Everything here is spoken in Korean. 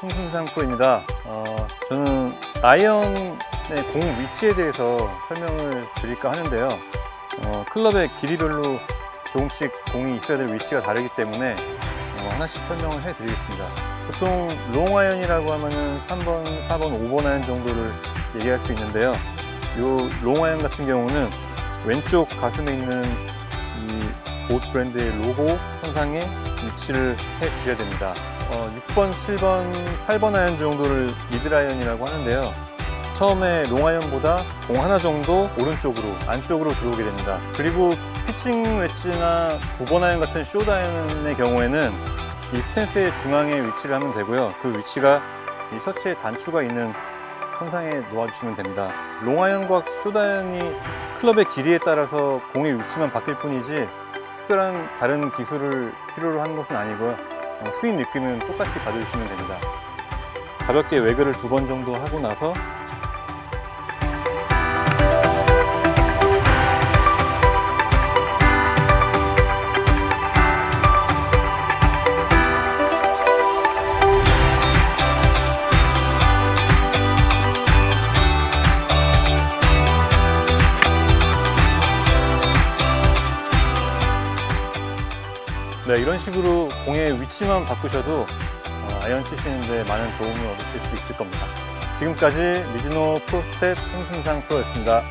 홍승상 프로입니다. 어, 저는 아이언의 공 위치에 대해서 설명을 드릴까 하는데요. 어, 클럽의 길이별로 조금씩 공이 있어야 될 위치가 다르기 때문에 어, 하나씩 설명을 해드리겠습니다. 보통 롱 아이언이라고 하면은 3번, 4번, 5번 아이언 정도를 얘기할 수 있는데요. 요롱 아이언 같은 경우는 왼쪽 가슴에 있는 이봇 브랜드의 로고 선상에 위치를 해 주셔야 됩니다. 어, 6번, 7번, 8번 아이언 정도를 미들 아이언이라고 하는데요. 처음에 롱 아이언보다 공 하나 정도 오른쪽으로 안쪽으로 들어오게 됩니다. 그리고 피칭 웨지나 9번 아이언 같은 숏 아이언의 경우에는 이 스탠스의 중앙에 위치를 하면 되고요. 그 위치가 이 셔츠의 단추가 있는 선상에 놓아주시면 됩니다. 롱 아이언과 숏 아이언이 클럽의 길이에 따라서 공의 위치만 바뀔 뿐이지 특별한 다른 기술을 필요로 하는 것은 아니고요. 어, 스윙 느낌은 똑같이 받아주시면 됩니다. 가볍게 외그를 두 번 정도 하고 나서 네, 이런 식으로 공의 위치만 바꾸셔도 어, 아연 치시는데 많은 도움을 얻으실 수 있을 겁니다. 지금까지 미즈노 프로스텝 홍승상 프로였습니다.